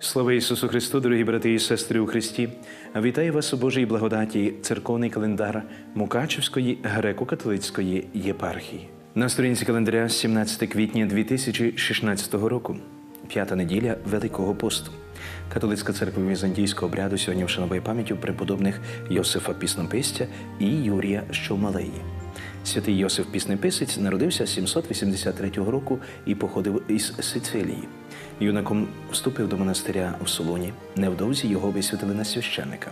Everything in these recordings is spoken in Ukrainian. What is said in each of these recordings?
Слава Ісусу Христу, дорогі брати і сестри у Христі! Вітаю вас у Божій благодаті, церковний календар Мукачівської греко-католицької єпархії. На сторінці календаря 17 квітня 2016 року, п'ята неділя Великого посту. Католицька церква візантійського обряду сьогодні вшановує пам'яттю преподобних Йосифа Піснописця і Юрія Щовмалеї. Святий Йосиф Піснеписець народився 783 року і походив із Сицилії. Юнаком вступив до монастиря в Солоні. Невдовзі його висвятили на священника.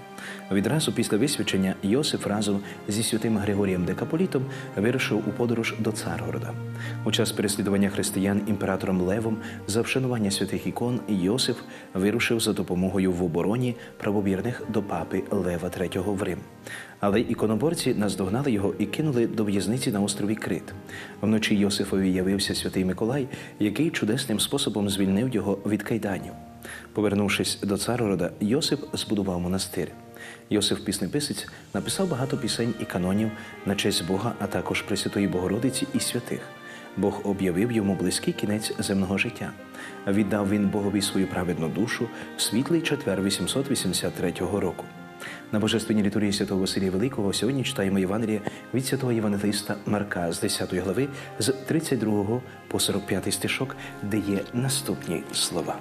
Відразу після висвячення Йосиф разом зі святим Григорієм Декаполітом вирушив у подорож до Царгорода. У час переслідування християн імператором Левом за вшанування святих ікон Йосиф вирушив за допомогою в обороні правовірних до папи Лева III в Рим. Але іконоборці наздогнали його і кинули до в'язниці на острові Крит. Вночі Йосифові явився святий Миколай, який чудесним способом звільнив його від кайданів. Повернувшись до Царгорода, Йосип збудував монастир. Йосиф Піснеписець написав багато пісень і канонів на честь Бога, а також Пресвятої Богородиці і святих. Бог об'явив йому близький кінець земного життя. Віддав він Богові свою праведну душу в світлий четвер 883 року. На Божественній літургії святого Василія Великого сьогодні читаємо Євангеліє від святого Євангелиста Марка з 10 глави з 32 по 45 стишок, де є наступні слова.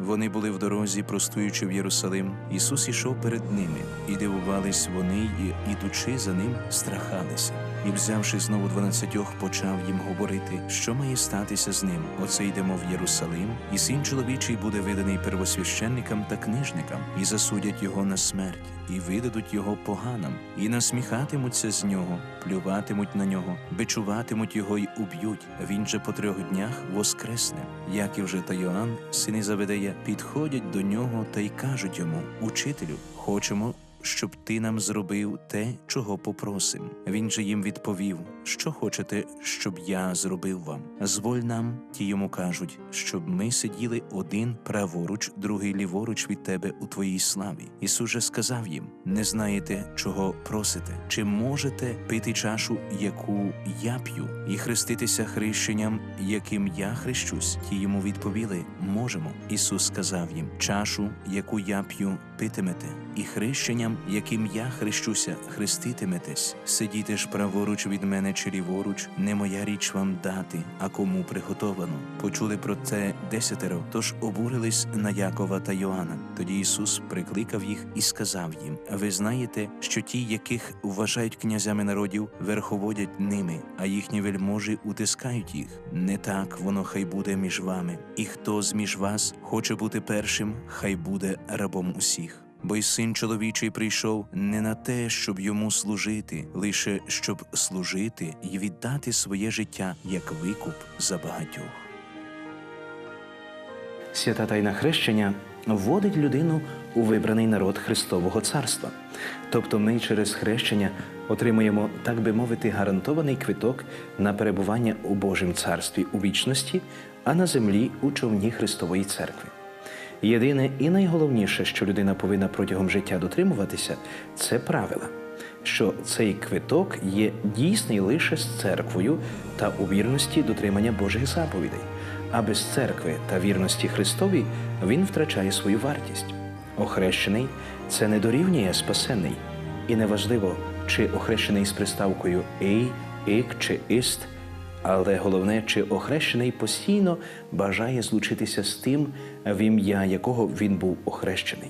Вони були в дорозі, простуючи в Єрусалим. Ісус ішов перед ними, і дивувались вони, і, ідучи за ним, страхалися. І, взявши знову дванадцятьох, почав їм говорити, що має статися з ним. Оце йдемо в Єрусалим, і син чоловічий буде виданий первосвященникам та книжникам, і засудять його на смерть, і видадуть його поганам, і насміхатимуться з нього, плюватимуть на нього, бичуватимуть його й уб'ють. Він же по трьох днях воскресне. Яків же та Йоанн, сини Заведея, підходять до нього та й кажуть йому: Учителю, хочемо. Щоб ти нам зробив те, чого попросим. Він же їм відповів: Що хочете, щоб я зробив вам? Зволь нам, ті йому кажуть, щоб ми сиділи один праворуч, другий ліворуч від тебе у твоїй славі. Ісус же сказав їм: Не знаєте, чого просите, чи можете пити чашу, яку я п'ю, і хреститися хрещенням, яким я хрещусь? Ті йому відповіли: Можемо. Ісус сказав їм: Чашу, яку я п'ю, питимете, і хрещенням, яким я хрещуся, хреститиметесь. Сидіти ж праворуч від мене чи ліворуч, не моя річ вам дати, а кому приготовано. Почули про це десятеро, тож обурились на Якова та Йоанна. Тоді Ісус прикликав їх і сказав їм: Ви знаєте, що ті, яких вважають князями народів, верховодять ними, а їхні вельможі утискають їх. Не так воно хай буде між вами. І хто з між вас хоче бути першим, хай буде рабом усіх. Бо й син чоловічий прийшов не на те, щоб йому служити, лише щоб служити і віддати своє життя як викуп за багатьох. Свята тайна хрещення вводить людину у вибраний народ Христового Царства. Тобто ми через хрещення отримуємо, так би мовити, гарантований квиток на перебування у Божім царстві у вічності, а на землі у човні Христової церкви. Єдине і найголовніше, що людина повинна протягом життя дотримуватися, це правила, що цей квиток є дійсний лише з церквою та у вірності дотримання Божих заповідей. А без церкви та вірності Христові він втрачає свою вартість. Охрещений це не дорівнює спасений, і неважливо, чи охрещений з приставкою «ей», «ік» чи «іст», але головне, чи охрещений постійно бажає злучитися з тим, в ім'я якого він був охрещений.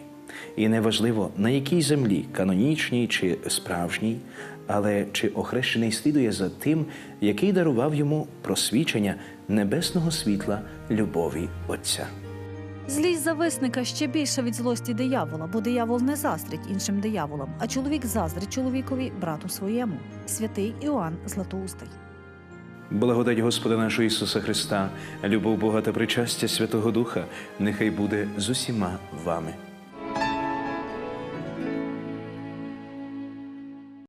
І неважливо, на якій землі, канонічній чи справжній, але чи охрещений слідує за тим, який дарував йому просвічення небесного світла любові Отця. Злість зависника ще більша від злості диявола, бо диявол не заздрить іншим дияволам, а чоловік заздрить чоловікові, брату своєму. Святий Іоанн Златоустий. Благодать Господа нашого Ісуса Христа, любов Бога та причастя Святого Духа, нехай буде з усіма вами.